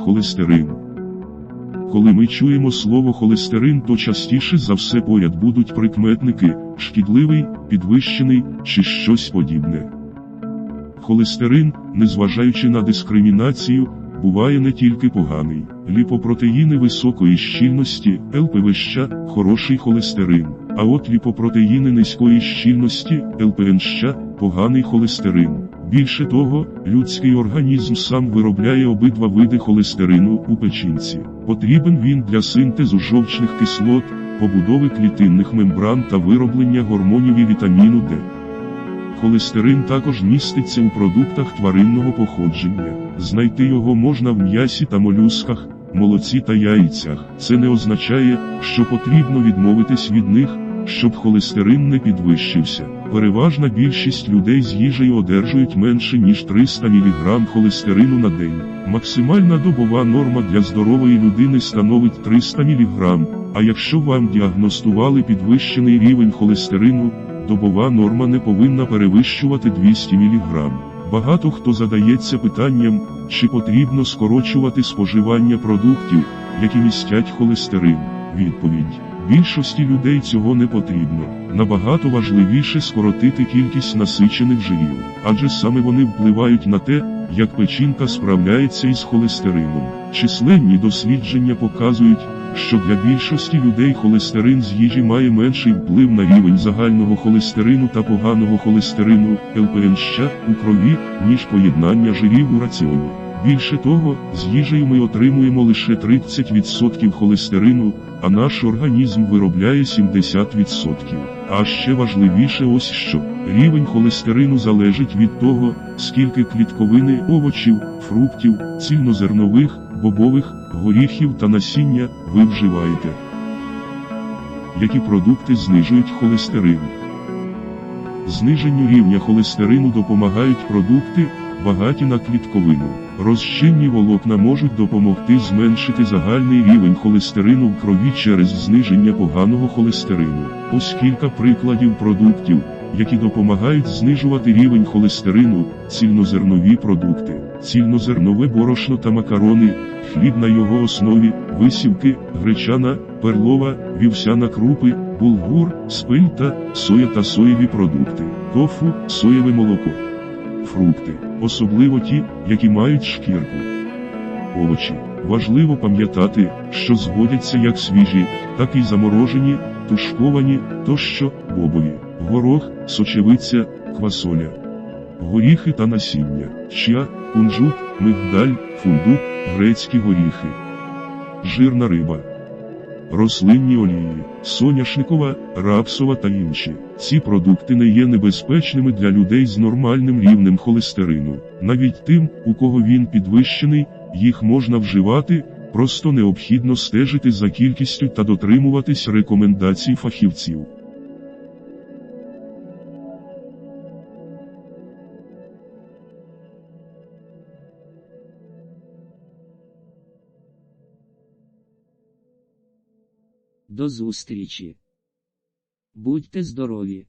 Холестерин. Коли ми чуємо слово холестерин, то частіше за все поряд будуть прикметники шкідливий, підвищений чи щось подібне. Холестерин, незважаючи на дискримінацію, буває не тільки поганий. Ліпопротеїни високої щільності, ЛПВЩ – хороший холестерин, а от ліпопротеїни низької щільності, ЛПНЩ – поганий холестерин. Більше того, людський організм сам виробляє обидва види холестерину у печінці. Потрібен він для синтезу жовчних кислот, побудови клітинних мембран та вироблення гормонів і вітаміну Д. Холестерин також міститься у продуктах тваринного походження. Знайти його можна в м'ясі та молюсках, молоці та яйцях. Це не означає, що потрібно відмовитись від них, щоб холестерин не підвищився. Переважна більшість людей з їжею одержують менше ніж 300 мг холестерину на день. Максимальна добова норма для здорової людини становить 300 мг, а якщо вам діагностували підвищений рівень холестерину, добова норма не повинна перевищувати 200 мг. Багато хто задається питанням, чи потрібно скорочувати споживання продуктів, які містять холестерин. Відповідь. Більшості людей цього не потрібно. Набагато важливіше скоротити кількість насичених жирів, адже саме вони впливають на те, як печінка справляється із холестерином. Численні дослідження показують, що для більшості людей холестерин з їжі має менший вплив на рівень загального холестерину та поганого холестерину ЛПНЩ у крові, ніж поєднання жирів у раціоні. Більше того, з їжею ми отримуємо лише 30% холестерину, а наш організм виробляє 70%. А ще важливіше ось що, рівень холестерину залежить від того, скільки клітковини овочів, фруктів, цільнозернових, бобових, горіхів та насіння ви вживаєте. Які продукти знижують холестерин? Зниженню рівня холестерину допомагають продукти, багаті на клітковину. Розчинні волокна можуть допомогти зменшити загальний рівень холестерину в крові через зниження поганого холестерину. Ось кілька прикладів продуктів, які допомагають знижувати рівень холестерину, цільнозернові продукти, цільнозернове борошно та макарони, хліб на його основі, висівки, гречана, перлова, вівсяна крупи, булгур, спиль та соя та соєві продукти, тофу, соєве молоко. Фрукти, особливо ті, які мають шкірку. Овочі. Важливо пам'ятати, що зводяться як свіжі, так і заморожені, тушковані, тощо бобові, горох, сочевиця, квасоля, горіхи та насіння, чия, кунжут, мигдаль, фундук, грецькі горіхи, жирна риба. Рослинні олії, соняшникова, рапсова та інші. Ці продукти не є небезпечними для людей з нормальним рівнем холестерину. Навіть тим, у кого він підвищений, їх можна вживати, просто необхідно стежити за кількістю та дотримуватись рекомендацій фахівців. До зустрічі. Будьте здорові!